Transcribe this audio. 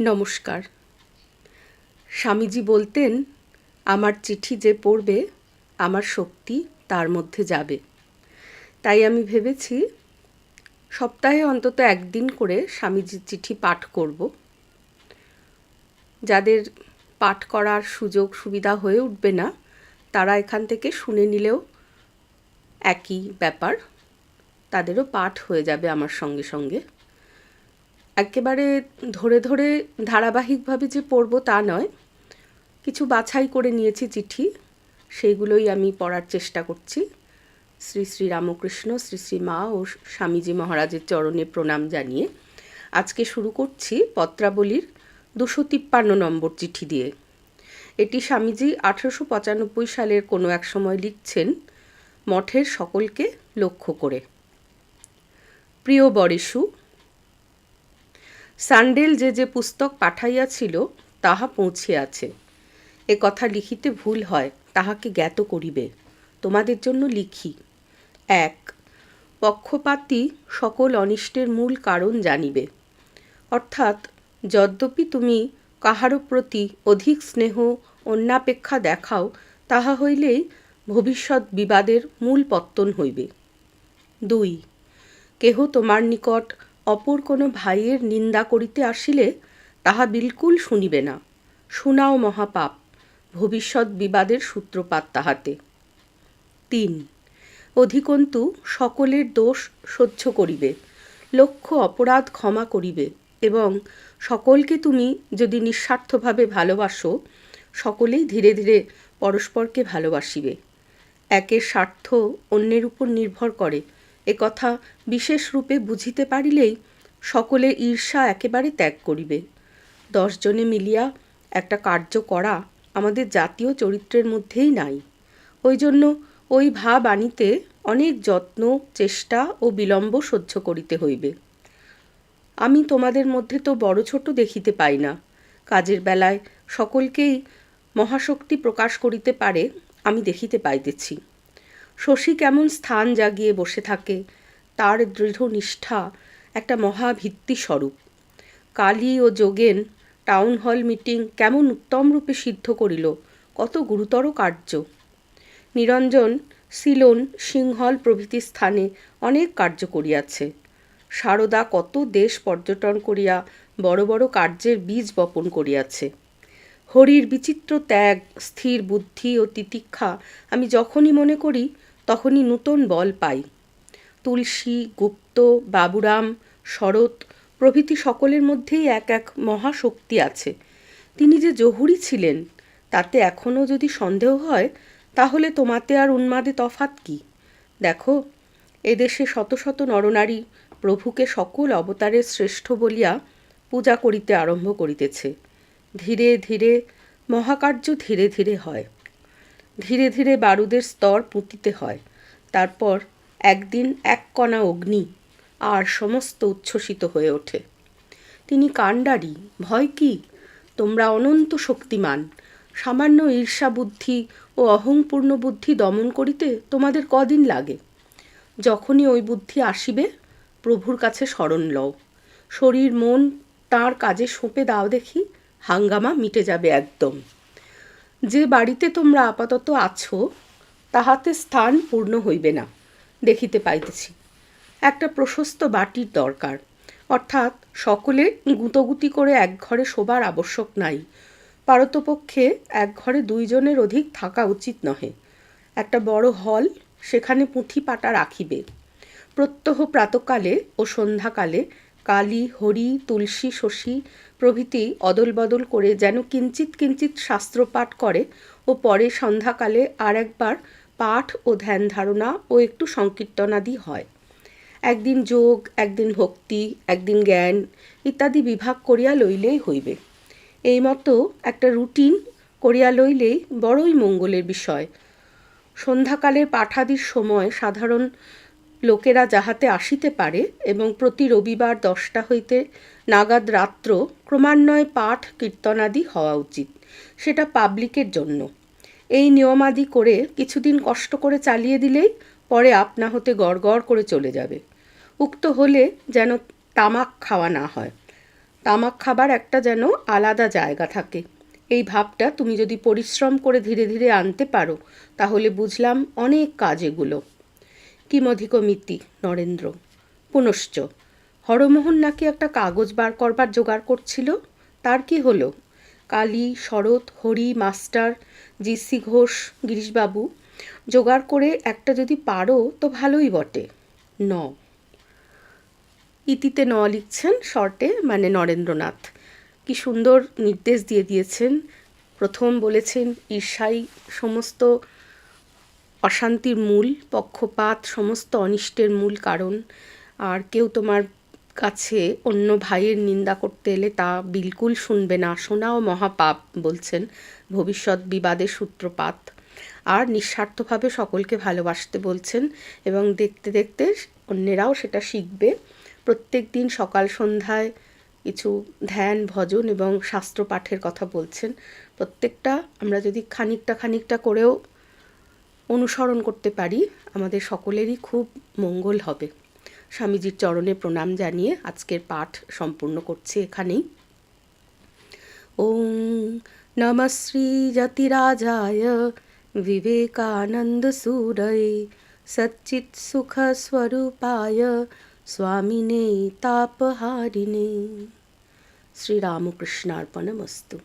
নমস্কার। স্বামীজি বলতেন, আমার চিঠি যে পড়বে, আমার শক্তি তার মধ্যে যাবে। তাই আমি ভেবেছি, সপ্তাহে অন্তত একদিন করে স্বামীজির চিঠি পাঠ করব। যাদের পাঠ করার সুযোগ সুবিধা হয়ে উঠবে না, তারা এখান থেকে শুনে নিলেও একই ব্যাপার, তাদেরও পাঠ হয়ে যাবে আমার সঙ্গে সঙ্গে। একেবারে ধরে ধরে ধারাবাহিকভাবে যে পড়ব তা নয়, কিছু বাছাই করে নিয়েছি চিঠি, সেইগুলোই আমি পড়ার চেষ্টা করছি। শ্রী শ্রী রামকৃষ্ণ, শ্রী শ্রী মা ও স্বামীজি মহারাজের চরণে প্রণাম জানিয়ে আজকে শুরু করছি পত্রাবলীর দুশো তিপ্পান্ন নম্বর চিঠি দিয়ে। এটি স্বামীজি আঠেরোশো পঁচানব্বই সালের কোনো এক সময় লিখছেন, মঠের সকলকে লক্ষ্য করে। প্রিয় বরেশু সান্ডেল যে যে পুস্তক পাঠাইয়াছিল, তাহা পৌঁছিয়াছে এ কথা লিখিতে ভুল হয়, তাহাকে জ্ঞাত করিবে। তোমাদের জন্য লিখি। এক পক্ষপাতই সকল অনিষ্টের মূল কারণ জানিবে। অর্থাৎ, যদ্যপি তুমি কাহারও প্রতি অধিক স্নেহ, অন্যাপেক্ষা দেখাও, তাহা হইলেই ভবিষ্যৎ বিবাদের মূল পত্তন হইবে। দুই, কেহ তোমার নিকট অপর কোনো ভাইয়ের নিন্দা করিতে আসিলে তাহা বিলকুল শুনিবে না। শোনাও মহাপাপ, ভবিষ্যৎ বিবাদের সূত্রপাত তাহাতে। তিন, অধিকন্তু সকলের দোষ সহ্য করিবে লক্ষ্য অপরাধ ক্ষমা করিবে এবং সকলকে তুমি যদি নিঃস্বার্থভাবে ভালোবাসো, সকলেই ধীরে ধীরে পরস্পরকে ভালোবাসিবে। একের স্বার্থ অন্যের উপর নির্ভর করে একথা বিশেষ রূপে বুঝিতে পারিলেই সকলে ঈর্ষা একেবারে ত্যাগ করিবে। দশজনে মিলিয়া একটা কার্য করা আমাদের জাতীয় চরিত্রের মধ্যেই নাই। ওই জন্য ওই ভাব আনিতে অনেক যত্ন, চেষ্টা ও বিলম্ব সহ্য করিতে হইবে। আমি তোমাদের মধ্যে তো বড় ছোট দেখিতে পাই না। কাজের বেলায় সকলকেই মহাশক্তি প্রকাশ করিতে পারে আমি দেখিতে পাইতেছি। শশী কেমন স্থান জাগিয়ে বসে থাকে, তার দৃঢ় নিষ্ঠা একটা মহাভিত্তি স্বরূপ। কালী ও যোগেন টাউন হল মিটিং কেমন উত্তম রূপে সিদ্ধ করিল, কত গুরুতর কার্য। নিরঞ্জন, সিলন, সিংহল প্রভৃতি স্থানে অনেক কার্য করিয়াছে। সারদা কত দেশ পর্যটন করিয়া বড় বড় কার্যের বীজ বপন করিয়াছে। হরির বিচিত্র ত্যাগ, স্থির বুদ্ধি ও তিতিক্ষা আমি যখনই মনে করি তখনই নূতন বল পাই। তুলসী, গুপ্ত, বাবুরাম, শরৎ প্রভৃতি সকলের মধ্যেই এক এক মহাশক্তি আছে। তিনি যে জহুরি ছিলেন, তাতে এখনও যদি সন্দেহ হয়, তাহলে তোমাতে আর উন্মাদে তফাত কি? দেখো, এদেশে শত শত নরনারী প্রভুকে সকল অবতারের শ্রেষ্ঠ বলিয়া পূজা করিতে আরম্ভ করিতেছে। ধীরে ধীরে মহাকার্য ধীরে ধীরে হয়। ধীরে ধীরে বারুদের স্তর পুঁতিতে হয়। তারপর একদিন এক কণা অগ্নি আর সমস্ত উচ্ছ্বসিত হয়ে ওঠে। তিনি কাণ্ডারি, ভয় কি? তোমরা অনন্ত শক্তিমান। সামান্য ঈর্ষা বুদ্ধি ও অহংপূর্ণ বুদ্ধি দমন করিতে তোমাদের কদিন লাগে। যখনই ওই বুদ্ধি আসিবে, প্রভুর কাছে স্মরণ লও। শরীর, মন, তার কাজে সঁপে দাও দেখি, হাঙ্গামা মিটে যাবে একদম। যে বাড়িতে তোমরা আপাতত আছো, তাহাতে স্থান পূর্ণ হইবে না, দেখিতে পাইতেছি। একটা প্রশস্ত বাটির দরকার। অর্থাৎ সকলে গুঁতোগুতি করে এক ঘরে শোবার আবশ্যক নাই। পারতপক্ষে এক ঘরে দুইজনের অধিক থাকা উচিত নহে। একটা বড় হল সেখানে পুঁথি পাটা রাখিবে। প্রত্যহ প্রাতকালে ও সন্ধ্যাকালে কালী, হরি, তুলসী, শশী প্রভৃতি অদল বদল করে যেন কিঞ্চিত কিঞ্চিত শাস্ত্রপাঠ করে ও পরে সন্ধ্যাকালে আর একবার পাঠ ও ধ্যান ধারণা ও একটু সংকীর্তনাদি হয়। একদিন যোগ, একদিন ভক্তি, একদিন জ্ঞান ইত্যাদি বিভাগ করিয়া লইলেই হইবে। এই মতো একটা রুটিন করিয়া লইলেই বড়ই মঙ্গলের বিষয়। সন্ধ্যাকালের পাঠাদির সময় সাধারণ লোকেরা যাহাতে আসিতে পারে এবং প্রতি রবিবার দশটা হইতে নাগাদ রাত্র ক্রমান্বয়ে পাঠ, কীর্তনাদি হওয়া উচিত। সেটা পাবলিকের জন্য। এই নিয়মাদি করে কিছুদিন কষ্ট করে চালিয়ে দিলেই পরে আপনা হতে গড় গড় করে চলে যাবে। উক্ত হলে যেন তামাক খাওয়া না হয়। তামাক খাবার একটা যেন আলাদা জায়গা থাকে। এই ভাবটা তুমি যদি পরিশ্রম করে ধীরে ধীরে আনতে পারো, তাহলে বুঝলাম অনেক কাজ এগুলো। কিমধিকমিতি নরেন্দ্র। পুনশ্চ, হরমোহন নাকি একটা কাগজ বার করবার জোগাড় করছিল? তার কি হলো? Kali, Sarat, Hari, master, G C, গিরিশবাবু, জোগাড় করে একটা যদি পারো তো ভালোই বটে। ন। ইতিতে ন লিখছেন শর্টে মানে নরেন্দ্রনাথ। কি সুন্দর নির্দেশ দিয়ে দিয়েছেন। প্রথম বলেছেন, ঈর্ষাই সমস্ত অশান্তির মূল, পক্ষপাত, সমস্ত অনিষ্টের মূল কারণ। আর কেউ তোমার কাছে অন্য ভাইয়ের নিন্দা করতে এলে তা বিলকুল শুনবে না। শোনাও মহাপাপ, বলছেন ভবিষ্যৎ বিবাদের সূত্রপাত। আর নিঃস্বার্থভাবে সকলকে ভালোবাসতে বলছেন এবং দেখতে দেখতে অন্যেরাও সেটা শিখবে। প্রত্যেক দিন সকাল সন্ধ্যায় কিছু ধ্যান, ভজন এবং শাস্ত্র পাঠের কথা বলছেন। প্রত্যেকটা আমরা যদি খানিকটা খানিকটা করেও অনুসরণ করতে পারি, আমাদের সকলেরই খুব মঙ্গল হবে। স্বামীজির চরণে প্রণাম জানিয়ে আজকের পাঠ সম্পূর্ণ করছি এখানেই। ওম নম শ্রী জাতিরাজায় বিবেকানন্দ সুরয় সচ্চিৎ সুখ স্বরূপায় স্বামিনে তাপহারিণে। শ্রীরামকৃষ্ণার্পণমস্তু।